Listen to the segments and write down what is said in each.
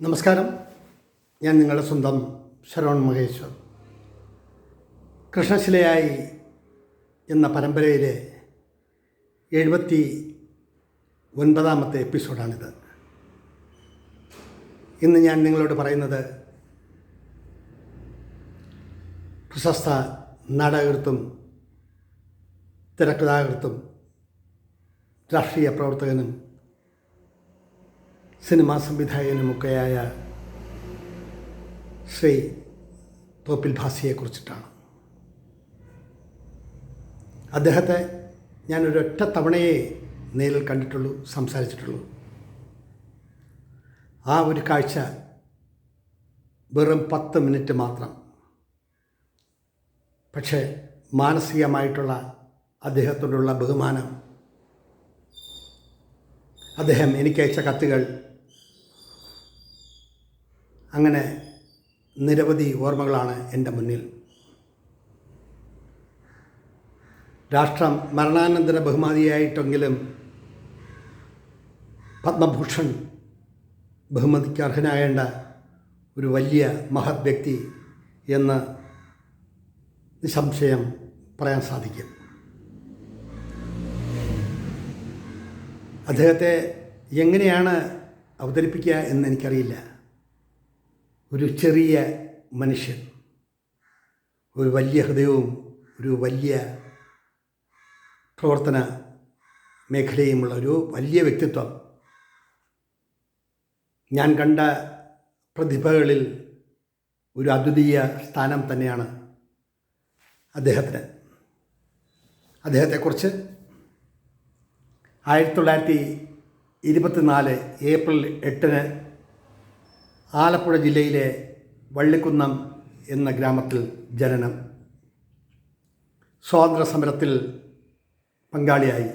നമസ്കാരം. ഞാൻ നിങ്ങളുടെ സ്വന്തം ശരവൺ മഹേശ്വർ. കൃഷ്ണശിലയായി എന്ന പരമ്പരയിലെ എഴുപത്തി ഒൻപതാമത്തെ എപ്പിസോഡാണിത്. ഇന്ന് ഞാൻ നിങ്ങളോട് പറയുന്നത് പ്രശസ്ത നാടകൃത്തും തിരക്കഥാകൃത്തും രാഷ്ട്രീയ പ്രവർത്തകനും സിനിമാ സംവിധായകനുമൊക്കെയായ ശ്രീ തോപ്പിൽ ഭാസിയെക്കുറിച്ചിട്ടാണ്. അദ്ദേഹത്തെ ഞാനൊരൊറ്റ തവണയെ നേരിൽ കണ്ടിട്ടുള്ളൂ സംസാരിച്ചിട്ടുള്ളൂ. ആ ഒരു കാഴ്ച വെറും പത്ത് മിനിറ്റ് മാത്രം. പക്ഷേ മാനസികമായിട്ടുള്ള അദ്ദേഹത്തോടുള്ള ബഹുമാനം അദ്ദേഹം എനിക്കയച്ച കത്തുകൾ അങ്ങനെ നിരവധി ഓർമ്മകളാണ് എന്റെ മുന്നിൽ. രാഷ്ട്രം മരണാനന്തര ബഹുമതിയായിട്ടെങ്കിലും പത്മഭൂഷൺ ബഹുമതിക്ക് അർഹനായേണ്ട ഒരു വലിയ മഹത് വ്യക്തി എന്ന് നിസംശയം പറയാൻ സാധിക്കും. അദ്ദേഹത്തെ എങ്ങനെയാണ് അവതരിപ്പിക്കുക എന്ന് എനിക്കറിയില്ല. ഒരു ചെറിയ മനുഷ്യൻ ഒരു വലിയ ഹൃദയവും ഒരു വലിയ പ്രവർത്തന മേഖലയുമുള്ള ഒരു വലിയ വ്യക്തിത്വം. ഞാൻ കണ്ട പ്രതിഭകളിൽ ഒരു അദ്വിതീയ സ്ഥാനം തന്നെയാണ് അദ്ദേഹത്തിന്. അദ്ദേഹത്തെക്കുറിച്ച് ആയിരത്തി തൊള്ളായിരത്തി ഇരുപത്തിനാല് ഏപ്രിൽ എട്ടിന് ആലപ്പുഴ ജില്ലയിലെ വള്ളിക്കുന്നം എന്ന ഗ്രാമത്തിൽ ജനനം. സ്വാതന്ത്ര്യ സമരത്തിൽ പങ്കാളിയായി.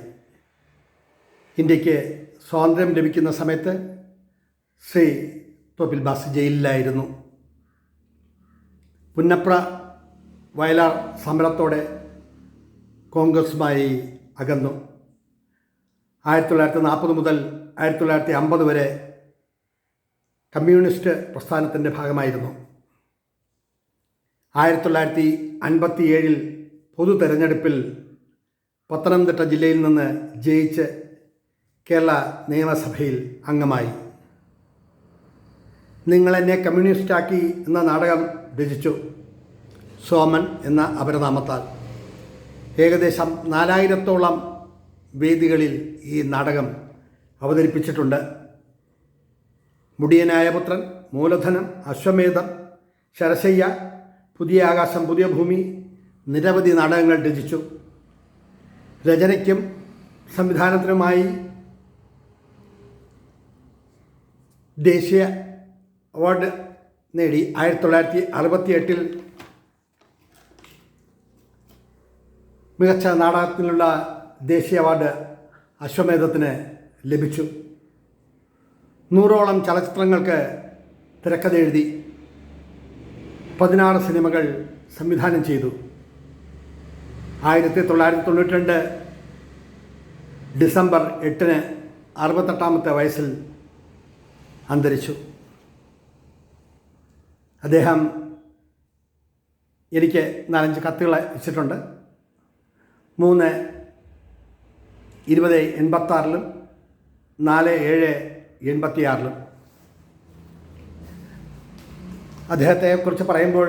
ഇന്ത്യയ്ക്ക് സ്വാതന്ത്ര്യം ലഭിക്കുന്ന സമയത്ത് ശ്രീ തോപ്പിൽ ബാസ് ജയിലിലായിരുന്നു. പുന്നപ്ര വയലാർ സമരത്തോടെ കോൺഗ്രസുമായി അകന്നു. ആയിരത്തി തൊള്ളായിരത്തി നാൽപ്പത് മുതൽ ആയിരത്തി തൊള്ളായിരത്തി അമ്പത് വരെ കമ്മ്യൂണിസ്റ്റ് പ്രസ്ഥാനത്തിന്റെ ഭാഗമായിരുന്നു. ആയിരത്തി തൊള്ളായിരത്തി അൻപത്തി ഏഴിൽ പൊതു തെരഞ്ഞെടുപ്പിൽ പത്തനംതിട്ട ജില്ലയിൽ നിന്ന് ജയിച്ച് കേരള നിയമസഭയിൽ അംഗമായി. നിങ്ങളെന്നെ കമ്മ്യൂണിസ്റ്റാക്കി എന്ന നാടകം രചിച്ചു സോമൻ എന്ന അപരനാമത്താൽ. ഏകദേശം നാലായിരത്തോളം വേദികളിൽ ഈ നാടകം അവതരിപ്പിച്ചിട്ടുണ്ട്. മുടിയനായ പുത്രൻ മൂലധനം അശ്വമേധം ശരശയ്യ പുതിയ ആകാശം പുതിയ ഭൂമി നിരവധി നാടകങ്ങൾ രചിച്ചു. രചനയ്ക്കും സംവിധാനത്തിനുമായി ദേശീയ അവാർഡ് നേടി. ആയിരത്തി തൊള്ളായിരത്തി അറുപത്തി എട്ടിൽ മികച്ച നാടകത്തിനുള്ള ദേശീയ അവാർഡ് അശ്വമേധത്തിന് ലഭിച്ചു. നൂറോളം ചലച്ചിത്രങ്ങൾക്ക് തിരക്കഥ എഴുതി പതിനാറ് സിനിമകൾ സംവിധാനം ചെയ്തു. ആയിരത്തി തൊള്ളായിരത്തി തൊണ്ണൂറ്റി രണ്ട് ഡിസംബർ എട്ടിന് അറുപത്തെട്ടാമത്തെ വയസ്സിൽ അന്തരിച്ചു. അദ്ദേഹം എനിക്ക് നാലഞ്ച് കത്തുകൾ അയച്ചിട്ടുണ്ട്. മൂന്ന് ഇരുപത് എൺപത്താറിലും നാല് ഏഴ് എൺപത്തിയാറിലും. അദ്ദേഹത്തെക്കുറിച്ച് പറയുമ്പോൾ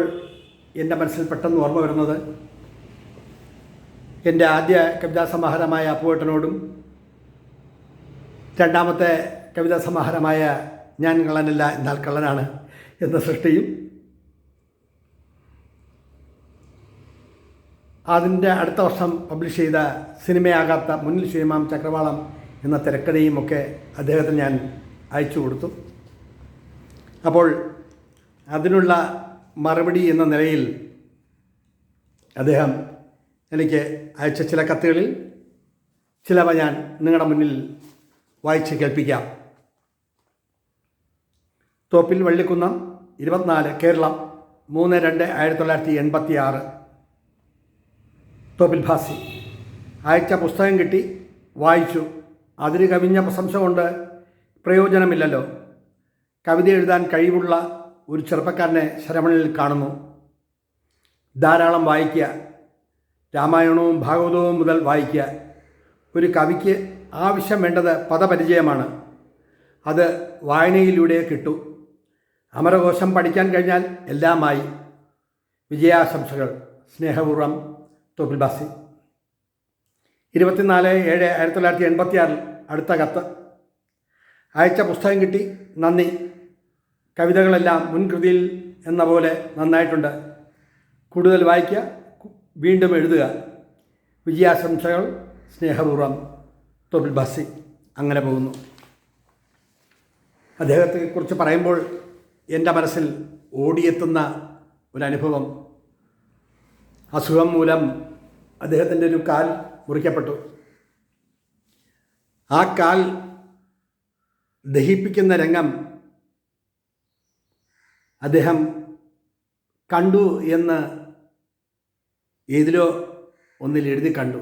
എന്റെ മനസ്സിൽ പെട്ടെന്ന് ഓർമ്മ വരുന്നത് എന്റെ ആദ്യ കവിതാ സമാഹാരമായ അപ്പുവേട്ടനോടും രണ്ടാമത്തെ കവിതാ സമാഹാരമായ ഞാൻ കള്ളനല്ല എന്നാൽ കള്ളനാണ് എന്ന സൃഷ്ടിയും അതിന്റെ അടുത്ത വർഷം പബ്ലിഷ് ചെയ്ത സിനിമയാകാത്ത മുന്നിൽ ശ്രീമാം ചക്രവാളം എന്ന തിരക്കഥയും ഒക്കെ അദ്ദേഹത്തിന് ഞാൻ അയച്ചു കൊടുത്തു. അപ്പോൾ അതിനുള്ള മറുപടി എന്ന നിലയിൽ അദ്ദേഹം എനിക്ക് അയച്ച ചില കത്തുകളിൽ ചിലവ ഞാൻ നിങ്ങളുടെ മുന്നിൽ വായിച്ച് കേൾപ്പിക്കാം. തോപ്പിൽ വള്ളിക്കുന്നം ഇരുപത്തിനാല് കേരളം മൂന്ന് രണ്ട് ആയിരത്തി തൊള്ളായിരത്തി എൺപത്തി ആറ് തോപ്പിൽ ഭാസി. അയച്ച പുസ്തകം കിട്ടി വായിച്ചു. അതിന് കവിഞ്ഞ പ്രശംസ കൊണ്ട് പ്രയോജനമില്ലല്ലോ. കവിത എഴുതാൻ കഴിവുള്ള ഒരു ചെറുപ്പക്കാരനെ ശരവണനിൽ കാണുന്നു. ധാരാളം വായിക്കുക. രാമായണവും ഭാഗവതവും മുതൽ വായിക്കുക. ഒരു കവിക്ക് ആവശ്യം വേണ്ടത് പദപരിചയമാണ്. അത് വായനയിലൂടെ കിട്ടു. അമരകോശം പഠിക്കാൻ കഴിഞ്ഞാൽ എല്ലാമായി. വിജയാശംസകൾ. സ്നേഹപൂർവം തോപ്പിൽ ബാസി ഇരുപത്തിനാല് ഏഴ് ആയിരത്തി തൊള്ളായിരത്തി എൺപത്തി ആറിൽ അടുത്ത കത്ത്. അയച്ച പുസ്തകം കിട്ടി. നന്ദി. കവിതകളെല്ലാം മുൻകൃതിയിൽ എന്ന പോലെ നന്നായിട്ടുണ്ട്. കൂടുതൽ വായിക്കുക വീണ്ടും എഴുതുക. വിജയാശംസകൾ സ്നേഹപൂർവം. തൊപ്പിൽ ബാസി അങ്ങനെ പോകുന്നു. അദ്ദേഹത്തെക്കുറിച്ച് പറയുമ്പോൾ എന്റെ മനസ്സിൽ ഓടിയെത്തുന്ന ഒരനുഭവം. അസുഖം മൂലം അദ്ദേഹത്തിന്റെ ഒരു കാൽ മുറിക്കപ്പെട്ടു. ആ കാൽ ദഹിപ്പിക്കുന്ന രംഗം അദ്ദേഹം കണ്ടു എന്ന് ഏതിലോ ഒന്നിൽ എഴുതി കണ്ടു.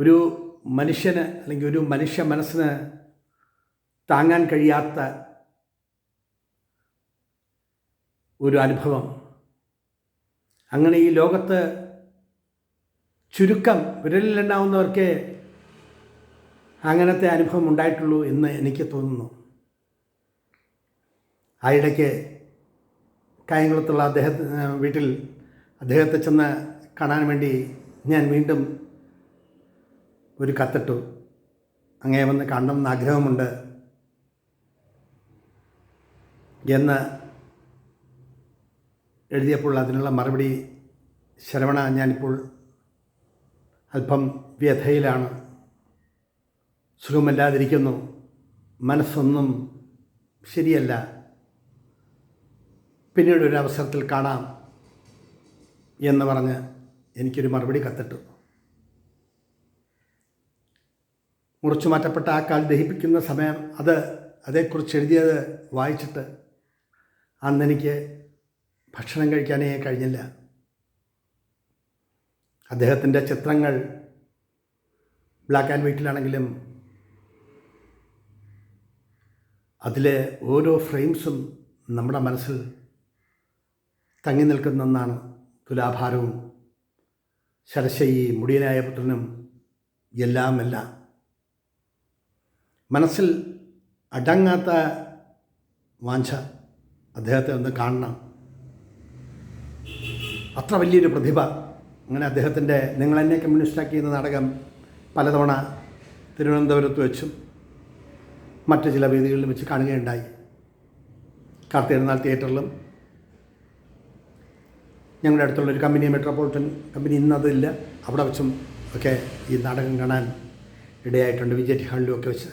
ഒരു മനുഷ്യന് അല്ലെങ്കിൽ ഒരു മനുഷ്യ മനസ്സിന് താങ്ങാൻ കഴിയാത്ത ഒരു അനുഭവം. അങ്ങനെ ഈ ലോകത്ത് ചുരുക്കം വിരലിലെണ്ണാവുന്നവർക്കേ അങ്ങനത്തെ അനുഭവം ഉണ്ടായിട്ടുള്ളൂ എന്ന് എനിക്ക് തോന്നുന്നു. ആ ഇടയ്ക്ക് കായംകുളത്തുള്ള അദ്ദേഹത്തിന് വീട്ടിൽ അദ്ദേഹത്തെ ചെന്ന് കാണാൻ വേണ്ടി ഞാൻ വീണ്ടും ഒരു കത്തിട്ടു. അങ്ങേ വന്ന് കാണണമെന്ന് ആഗ്രഹമുണ്ട്. എന്ന് എഴുതിയപ്പോൾ അതിനുള്ള മറുപടി ശരവണ ഞാനിപ്പോൾ അല്പം വ്യഥയിലാണ്. സുഖമില്ലാതിരിക്കുന്നു. മനസ്സൊന്നും ശരിയല്ല. പിന്നീട് ഒരു അവസരത്തിൽ കാണാം എന്ന് പറഞ്ഞ് എനിക്കൊരു മറുപടി കത്തിട്ടു. മുറിച്ചു മാറ്റപ്പെട്ട ആ കാൽ ദഹിപ്പിക്കുന്ന സമയം അത് അതേക്കുറിച്ച് എഴുതിയത് വായിച്ചിട്ട് അന്നെനിക്ക് ഭക്ഷണം കഴിക്കാനേ കഴിഞ്ഞില്ല. അദ്ദേഹത്തിന്റെ ചിത്രങ്ങൾ ബ്ലാക്ക് ആൻഡ് വൈറ്റിലാണെങ്കിലും അതിലെ ഓരോ ഫ്രെയിംസും നമ്മുടെ മനസ്സിൽ തങ്ങി നിൽക്കുന്ന ഒന്നാണ് തുലാഭാരവും ശരശയി മുടിയനായ പുത്രനും എല്ലാം എല്ലാം മനസ്സിൽ അടങ്ങാത്ത വാഞ്ച അദ്ദേഹത്തെ ഒന്ന് കാണണം. അത്ര വലിയൊരു പ്രതിഭ. അങ്ങനെ അദ്ദേഹത്തിന്റെ നിങ്ങളെന്നെ കമ്മ്യൂണിസ്റ്റാക്കി എന്ന നാടകം പലതവണ തിരുവനന്തപുരത്ത് വെച്ചും മറ്റ് ചില വേദികളിലും വെച്ച് കാണുകയുണ്ടായി. കാർത്തികനാൾ തിയേറ്ററിലും. ഞങ്ങളുടെ അടുത്തുള്ള ഒരു കമ്പനി മെട്രോപൊളിറ്റൻ കമ്പനി ഇന്നതില്ല. അവിടെ വെച്ചും ഒക്കെ ഈ നാടകം കാണാൻ ഇടയായിട്ടുണ്ട്. വിജയ് ഹാളിലും ഒക്കെ വെച്ച്.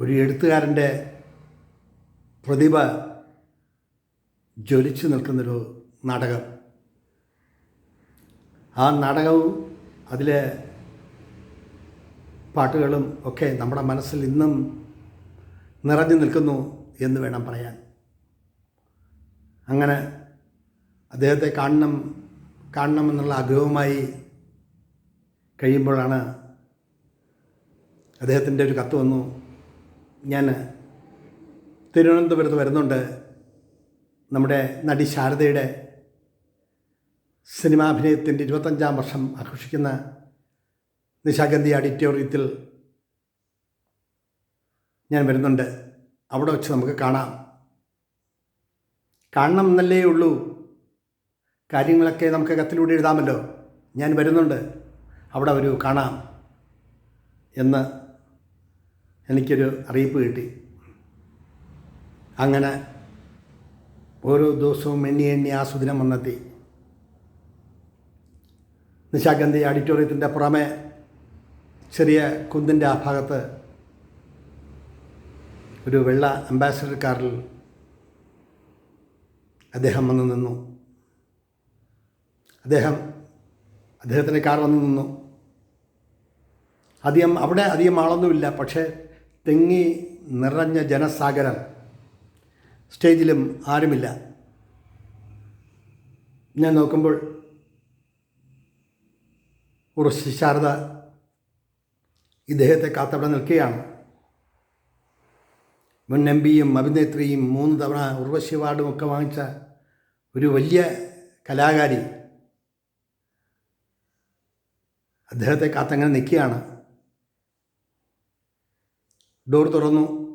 ഒരു എഴുത്തുകാരന്റെ പ്രതിഭ ജ്വലിച്ചു നിൽക്കുന്നൊരു നാടകം. ആ നാടകവും അതിലെ പാട്ടുകളും ഒക്കെ നമ്മുടെ മനസ്സിൽ ഇന്നും നിറഞ്ഞു നിൽക്കുന്നു എന്ന് വേണം പറയാൻ. അങ്ങനെ അദ്ദേഹത്തെ കാണണം കാണണമെന്നുള്ള ആഗ്രഹവുമായി കഴിയുമ്പോഴാണ് അദ്ദേഹത്തിന്റെ ഒരു കത്ത് വന്നു. ഞാൻ തിരുവനന്തപുരത്ത് വരുന്നുണ്ട്. നമ്മുടെ നടി ശാരദയുടെ സിനിമാഭിനയത്തിന്റെ ഇരുപത്തഞ്ചാം വർഷം ആഘോഷിക്കുന്ന നിശാഗന്ധി ഓഡിറ്റോറിയത്തിൽ ഞാൻ വരുന്നുണ്ട്. അവിടെ വെച്ച് നമുക്ക് കാണാം. കാണണം എന്നല്ലേ ഉള്ളൂ. കാര്യങ്ങളൊക്കെ നമുക്ക് കത്തിലൂടെ എഴുതാമല്ലോ. ഞാൻ വരുന്നുണ്ട്. അവിടെ ഒരു കാണാം എന്ന് എനിക്കൊരു അറിയിപ്പ് കിട്ടി. അങ്ങനെ ഓരോ ദിവസവും എണ്ണി എണ്ണി ആ വന്നെത്തി. നിശാഗന്ധി ഓഡിറ്റോറിയത്തിന്റെ പുറമെ ചെറിയ കുന്നിന്റെ ആ ഭാഗത്ത് ഒരു വെള്ള അംബാസഡർ കാറിൽ അദ്ദേഹം വന്ന് നിന്നു. അദ്ദേഹം അദ്ദേഹത്തിന്റെ കാർ വന്ന് നിന്നു. അധികം അവിടെ അധികം ആളൊന്നുമില്ല പക്ഷേ തെങ്ങി നിറഞ്ഞ ജനസാഗരം സ്റ്റേജിലും ആരുമില്ല. ഞാൻ നോക്കുമ്പോൾ ഒരു ശാരദ ഇദ്ദേഹത്തെ കാത്തവിടെ നിൽക്കുകയാണ്. മുൻ എം പിയും അഭിനേത്രിയും മൂന്ന് തവണ ഉർവശി അവാർഡും ഒക്കെ വാങ്ങിച്ച ഒരു വലിയ കലാകാരി അദ്ദേഹത്തെ കാത്തങ്ങനെ നിൽക്കുകയാണ്. ഡോർ തുറന്നു.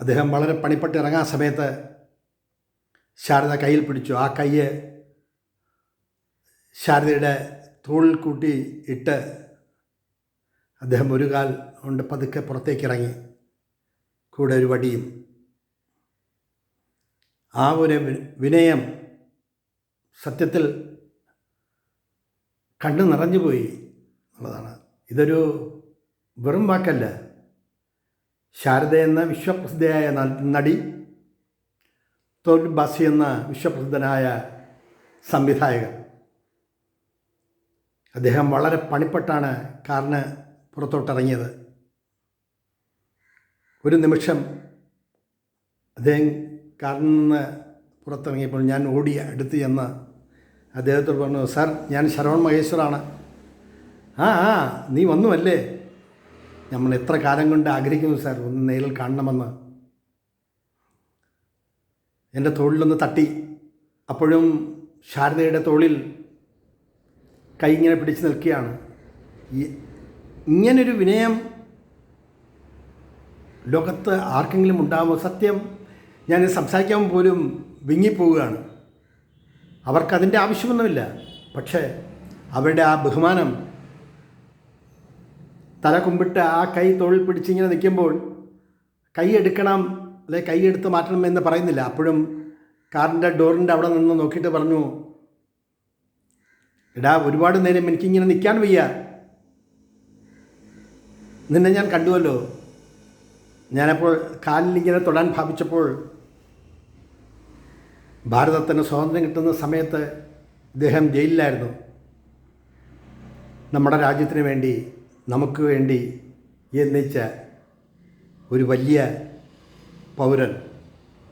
അദ്ദേഹം വളരെ പണിപ്പെട്ട് ഇറങ്ങാൻ സമയത്ത് ശാരദ കയ്യിൽ പിടിച്ചു. ആ കയ്യെ ശാരദയുടെ തോളിൽ കൂട്ടി ഇട്ട് അദ്ദേഹം ഒരു കാൽ കൊണ്ട് പതുക്കെ പുറത്തേക്ക് ഇറങ്ങി കൂടെ ഒരു വടിയും. ആ ഒരു വിനയം സത്യത്തിൽ കണ്ണു നിറഞ്ഞുപോയി എന്നുള്ളതാണ്. ഇതൊരു വെറും വാക്കല്ല. ശാരദ എന്ന വിശ്വപ്രസിദ്ധയായ നടി തോൽ ബാസി എന്ന വിശ്വപ്രസിദ്ധനായ സംവിധായകൻ. അദ്ദേഹം വളരെ പണിപ്പെട്ടാണ് കാറിന് പുറത്തോട്ടിറങ്ങിയത്. ഒരു നിമിഷം അദ്ദേഹം കാറിൽ നിന്ന് പുറത്തിറങ്ങിയപ്പോൾ ഞാൻ ഓടി അടുത്ത് ചെന്ന് അദ്ദേഹത്തോട് പറഞ്ഞു സാർ ഞാൻ ശരവൺ മഹേശ്വറാണ് ആ ആ നീ വന്നുവല്ലേ? നമ്മൾ എത്ര കാലം കൊണ്ട് ആഗ്രഹിക്കുന്നു സാർ ഒന്ന് നേരിൽ കാണണമെന്ന്. എന്റെ തോളിലൊന്ന് തട്ടി. അപ്പോഴും ശാരദയുടെ തോളിൽ കൈ ഇങ്ങനെ പിടിച്ച് നിൽക്കുകയാണ്. ഈ ഇങ്ങനൊരു വിനയം ലോകത്ത് ആർക്കെങ്കിലും ഉണ്ടാകുമോ സത്യം ഞാൻ സംസാരിക്കാൻ പോലും വിങ്ങിപ്പോവുകയാണ്. അവർക്കതിന്റെ ആവശ്യമൊന്നുമില്ല. പക്ഷേ അവരുടെ ആ ബഹുമാനം തല കുമ്പിട്ട് ആ കൈ തോളിൽ പിടിച്ചിങ്ങനെ നിൽക്കുമ്പോൾ കൈ എടുക്കണം അല്ലെ കൈ എടുത്ത് മാറ്റണം എന്ന് പറയുന്നില്ല. അപ്പോഴും കാറിന്റെ ഡോറിന്റെ അവിടെ നിന്ന് നോക്കിയിട്ട് പറഞ്ഞു എടാ ഒരുപാട് നേരം എനിക്കിങ്ങനെ നിൽക്കാൻ വയ്യ. നിന്നെ ഞാൻ കണ്ടുവല്ലോ. ഞാനപ്പോൾ കാലിലിങ്ങനെ തൊടാൻ ഭാവിച്ചപ്പോൾ ഭാരതത്തിന് സ്വാതന്ത്ര്യം കിട്ടുന്ന സമയത്ത് ഇദ്ദേഹം ജയിലിലായിരുന്നു. നമ്മുടെ രാജ്യത്തിന് വേണ്ടി നമുക്ക് വേണ്ടി എന്നിച്ച ഒരു വലിയ പൗരൻ.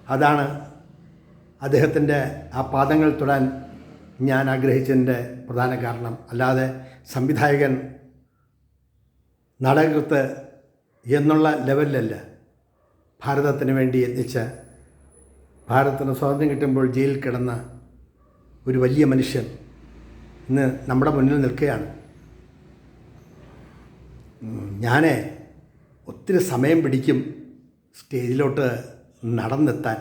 അതാണ് അദ്ദേഹത്തിന്റെ ആ പാദങ്ങൾ തൊടാൻ ഞാൻ ആഗ്രഹിച്ചതിന്റെ പ്രധാന കാരണം. അല്ലാതെ സംവിധായകൻ നാടകൃത്ത് എന്നുള്ള ലെവലിലല്ല ഭാരതത്തിന് വേണ്ടി യത്നിച്ച ഭാരതത്തിന് സ്വാതന്ത്ര്യം കിട്ടുമ്പോൾ ജയിലിൽ കിടന്ന ഒരു വലിയ മനുഷ്യൻ ഇന്ന് നമ്മുടെ മുന്നിൽ നിൽക്കുകയാണ്. ഞാൻ ഒത്തിരി സമയം പിടിക്കും സ്റ്റേജിലോട്ട് നടന്നെത്താൻ.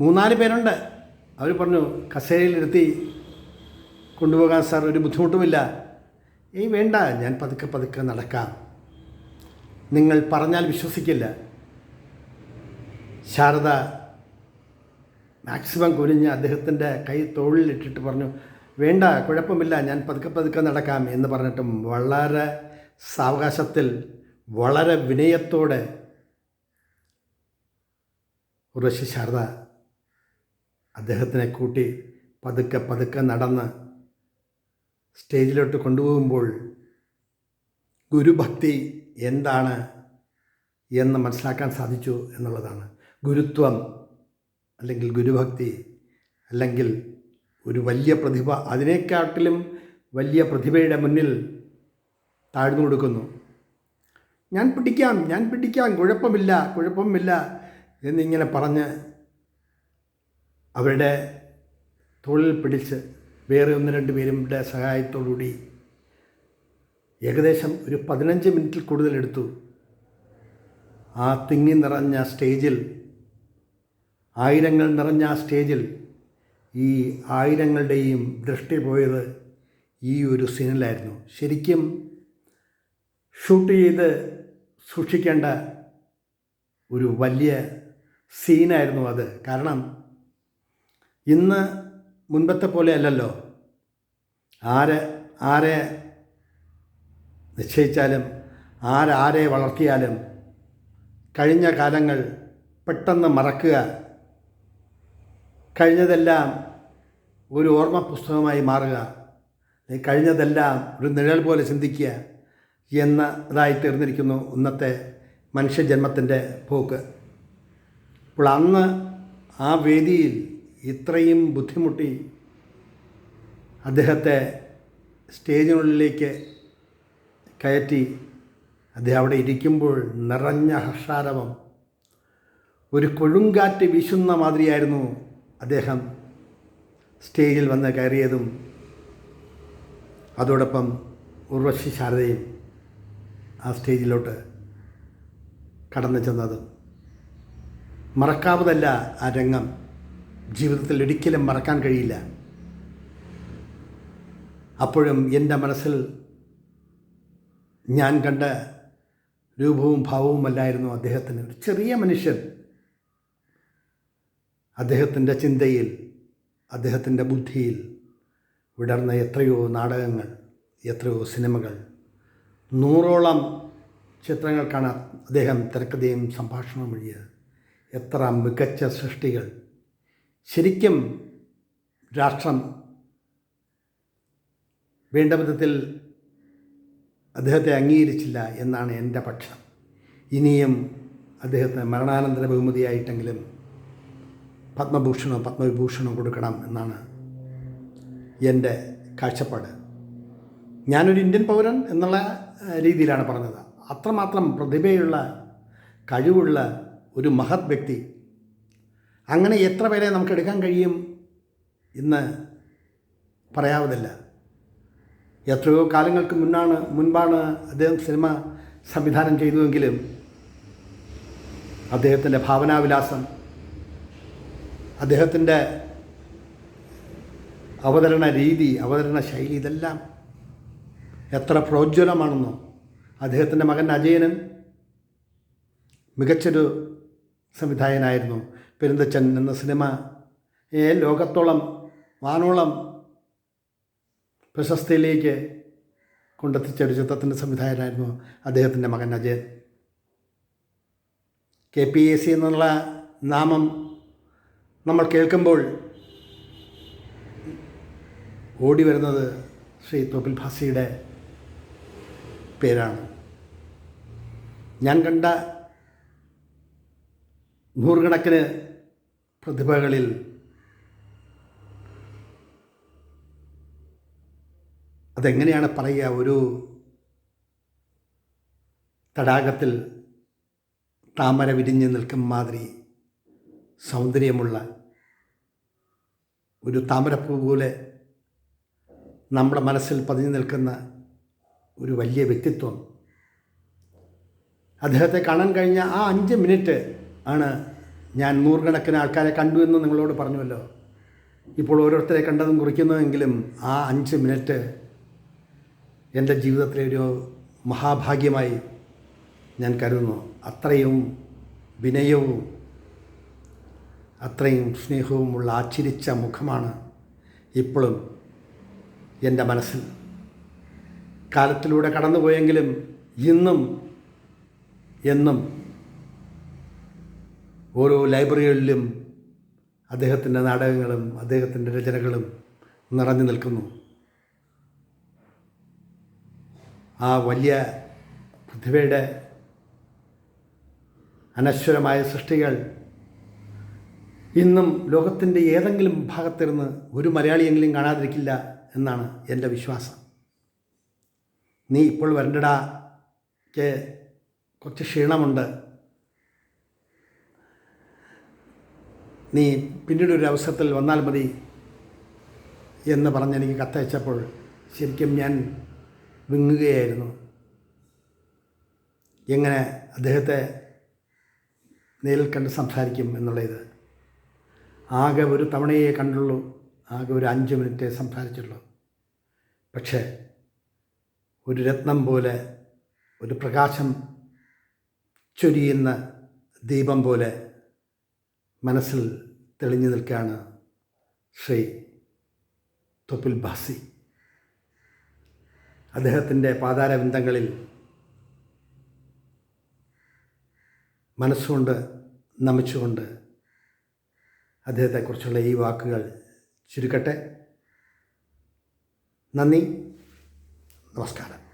മൂന്നാൽ പേരുണ്ട്. അവർ പറഞ്ഞു കസേരയിലിരുത്തി കൊണ്ടുപോകാൻ സാർ ഒരു ബുദ്ധിമുട്ടുമില്ല. ഏയ് വേണ്ട ഞാൻ പതുക്കെ പതുക്കെ നടക്കാം. നിങ്ങൾ പറഞ്ഞാൽ വിശ്വസിക്കില്ല. ശാരദ മാക്സിമം കുനിഞ്ഞ് അദ്ദേഹത്തിന്റെ കൈ തോളിലിട്ടിട്ട് പറഞ്ഞു വേണ്ട കുഴപ്പമില്ല ഞാൻ പതുക്കെ പതുക്കെ നടക്കാം എന്ന് പറഞ്ഞിട്ടും വളരെ സാവകാശത്തിൽ വളരെ വിനയത്തോടെ ഉറശി ശാരദ അദ്ദേഹത്തിനെ കൂട്ടി പതുക്കെ പതുക്കെ നടന്ന് സ്റ്റേജിലോട്ട് കൊണ്ടുപോകുമ്പോൾ ഗുരുഭക്തി എന്താണ് എന്ന് മനസ്സിലാക്കാൻ സാധിച്ചു എന്നുള്ളതാണ്. ഗുരുത്വം അല്ലെങ്കിൽ ഗുരുഭക്തി അല്ലെങ്കിൽ ഒരു വലിയ പ്രതിഭ അതിനേക്കാട്ടിലും വലിയ പ്രതിഭയുടെ മുന്നിൽ താഴ്ന്നു കൊടുക്കുന്നു. ഞാൻ പിടിക്കാം ഞാൻ പിടിക്കാം കുഴപ്പമില്ല കുഴപ്പമില്ല എന്നിങ്ങനെ പറഞ്ഞ് അവരുടെ തോളിൽ പിടിച്ച് വേറെ ഒന്ന് രണ്ട് പേരുടെ സഹായത്തോടുകൂടി ഏകദേശം ഒരു പതിനഞ്ച് മിനിറ്റിൽ കൂടുതൽ എടുത്തു. ആ തിങ്ങി നിറഞ്ഞ സ്റ്റേജിൽ ആയിരങ്ങൾ നിറഞ്ഞ ആ സ്റ്റേജിൽ ഈ ആയിരങ്ങളുടെയും ദൃഷ്ടി പോയത് ഈ ഒരു സീനിലായിരുന്നു. ശരിക്കും ഷൂട്ട് ചെയ്ത് സൂക്ഷിക്കേണ്ട ഒരു വലിയ സീനായിരുന്നു അത്. കാരണം ഇന്ന് മുൻപത്തെ പോലെ അല്ലല്ലോ. ആരെ ആരെ നിശ്ചയിച്ചാലും ആരാരെ വളർത്തിയാലും കഴിഞ്ഞ കാലങ്ങൾ പെട്ടെന്ന് മറക്കുക. കഴിഞ്ഞതെല്ലാം ഒരു ഓർമ്മ പുസ്തകമായി മാറുക. കഴിഞ്ഞതെല്ലാം ഒരു നിഴൽ പോലെ ചിന്തിക്കുക എന്നതായി തീർന്നിരിക്കുന്നു ഇന്നത്തെ മനുഷ്യജന്മത്തിന്റെ പോക്ക്. അപ്പോൾ അന്ന് ആ വേദിയിൽ ഇത്രയും ബുദ്ധിമുട്ടി അദ്ദേഹത്തെ സ്റ്റേജിനുള്ളിലേക്ക് കയറ്റി. അദ്ദേഹം അവിടെ ഇരിക്കുമ്പോൾ നിറഞ്ഞ ഹർഷാരവം ഒരു കൊഴുങ്കാറ്റ് വീശുന്ന മാതിരിയായിരുന്നു അദ്ദേഹം സ്റ്റേജിൽ വന്ന് കയറിയതും. അതോടൊപ്പം ഉർവശി ശാരദയും ആ സ്റ്റേജിലോട്ട് കടന്നു ചെന്നതും. മറക്കാവതല്ല ആ രംഗം. ജീവിതത്തിൽ ഒരിക്കലും മറക്കാൻ കഴിയില്ല. അപ്പോഴും എന്റെ മനസ്സിൽ ഞാൻ കണ്ട രൂപവും ഭാവവും ഭാവവുമല്ലായിരുന്നു അദ്ദേഹത്തിന്. ഒരു ചെറിയ മനുഷ്യൻ. അദ്ദേഹത്തിന്റെ ചിന്തയിൽ അദ്ദേഹത്തിന്റെ ബുദ്ധിയിൽ വിടർന്ന എത്രയോ നാടകങ്ങൾ എത്രയോ സിനിമകൾ. നൂറോളം ചിത്രങ്ങൾക്കാണ് അദ്ദേഹം തിരക്കഥയും സംഭാഷണവും എഴുതിയത്. എത്ര മികച്ച സൃഷ്ടികൾ. ശരിക്കും രാഷ്ട്രം വേണ്ട വിധത്തിൽ അദ്ദേഹത്തെ അംഗീകരിച്ചില്ല എന്നാണ് എന്റെ പക്ഷം. ഇനിയും അദ്ദേഹത്തെ മരണാനന്തര ബഹുമതിയായിട്ടെങ്കിലും പത്മഭൂഷണോ പത്മവിഭൂഷണോ കൊടുക്കണം എന്നാണ് എന്റെ കാഴ്ചപ്പാട്. ഞാനൊരു ഇന്ത്യൻ പൗരൻ എന്നുള്ള രീതിയിലാണ് പറഞ്ഞത്. അത്രമാത്രം പ്രതിഭയുള്ള കഴിവുള്ള ഒരു മഹത് വ്യക്തി അങ്ങനെ എത്ര പേരെ നമുക്ക് എടുക്കാൻ കഴിയും ഇന്ന് പറയാവതില്ല എത്രയോ കാലങ്ങൾക്ക് മുന്നാണ് മുൻപാണ് അദ്ദേഹം സിനിമ സംവിധാനം ചെയ്തുവെങ്കിലും അദ്ദേഹത്തിന്റെ ഭാവനാവിലാസം അദ്ദേഹത്തിന്റെ അവതരണ രീതി അവതരണ ശൈലി ഇതെല്ലാം എത്ര പ്രോജ്വലമാണെന്നോ അദ്ദേഹത്തിന്റെ മകൻ അജയനും മികച്ചൊരു സംവിധായകനായിരുന്നു. പെരുന്തച്ചൻ എന്ന സിനിമ. ഏ ലോകത്തോളം വാനോളം പ്രശസ്തിയിലേക്ക് കൊണ്ടെത്തിച്ച ഒരു ചിത്രത്തിന്റെ സംവിധായകനായിരുന്നു അദ്ദേഹത്തിന്റെ മകൻ Ajayan. K P A C എന്നുള്ള നാമം നമ്മൾ കേൾക്കുമ്പോൾ ഓടി വരുന്നത് ശ്രീ തോപ്പിൽ ഭാസിയുടെ പേരാണ്. ഞാൻ കണ്ട നൂറുകണക്കിന് പ്രതിഭകളിൽ അതെങ്ങനെയാണ് പറയുക? ഒരു തടാകത്തിൽ താമര വിരിഞ്ഞ് നിൽക്കും മാതിരി സൗന്ദര്യമുള്ള ഒരു താമരപ്പൂ പോലെ നമ്മുടെ മനസ്സിൽ പതിഞ്ഞു നിൽക്കുന്ന ഒരു വലിയ വ്യക്തിത്വം. അദ്ദേഹത്തെ കാണാൻ കഴിഞ്ഞ ആ അഞ്ച് മിനിറ്റ് ആണ് ഞാൻ നൂറുകണക്കിന് ആൾക്കാരെ കണ്ടു എന്ന് നിങ്ങളോട് പറഞ്ഞുവല്ലോ. ഇപ്പോൾ ഓരോരുത്തരെ കണ്ടതും കുറിക്കുന്നതെങ്കിലും ആ അഞ്ച് മിനിറ്റ് എന്റെ ജീവിതത്തിലെ ഒരു മഹാഭാഗ്യമായി ഞാൻ കരുതുന്നു. അത്രയും വിനയവും അത്രയും സ്നേഹവുമുള്ള ആ ചിരിച്ച മുഖമാണ് ഇപ്പോഴും എന്റെ മനസ്സിൽ. കാലത്തിലൂടെ കടന്നുപോയെങ്കിലും ഇന്നും എന്നും ഓരോ ലൈബ്രറികളിലും അദ്ദേഹത്തിന്റെ നാടകങ്ങളും അദ്ദേഹത്തിന്റെ രചനകളും നിറഞ്ഞു നിൽക്കുന്നു. ആ വലിയ പ്രതിഭയുടെ അനശ്വരമായ സൃഷ്ടികൾ ഇന്നും ലോകത്തിന്റെ ഏതെങ്കിലും ഭാഗത്തിരുന്ന് ഒരു മലയാളിയെങ്കിലും കാണാതിരിക്കില്ല എന്നാണ് എന്റെ വിശ്വാസം. നീ ഇപ്പോൾ വരണ്ടടാ. കുറച്ച് ക്ഷീണമുണ്ട്. നീ പിന്നീട് ഒരു അവസരത്തിൽ വന്നാൽ മതി എന്ന് പറഞ്ഞ് എനിക്ക് കത്തയച്ചപ്പോൾ ശരിക്കും ഞാൻ വിങ്ങുകയായിരുന്നു. എങ്ങനെ അദ്ദേഹത്തെ നേരിൽ കണ്ട് സംസാരിക്കും എന്നുള്ളത് ആകെ ഒരു തവണയെ കണ്ടുള്ളൂ ആകെ ഒരു അഞ്ച് മിനിറ്റേ സംസാരിച്ചുള്ളൂ. പക്ഷേ ഒരു രത്നം പോലെ ഒരു പ്രകാശം ചൊരിയുന്ന ദീപം പോലെ മനസ്സിൽ തെളിഞ്ഞു നിൽക്കുകയാണ് ശ്രീ തൊപ്പിൽ ബാസി. അദ്ദേഹത്തിന്റെ പാതാരവിന്ദങ്ങളിൽ മനസ്സുകൊണ്ട് നമിച്ചുകൊണ്ട് അദ്ദേഹത്തെക്കുറിച്ചുള്ള ഈ വാക്കുകൾ ചുരുക്കട്ടെ. നന്ദി. നമസ്കാരം.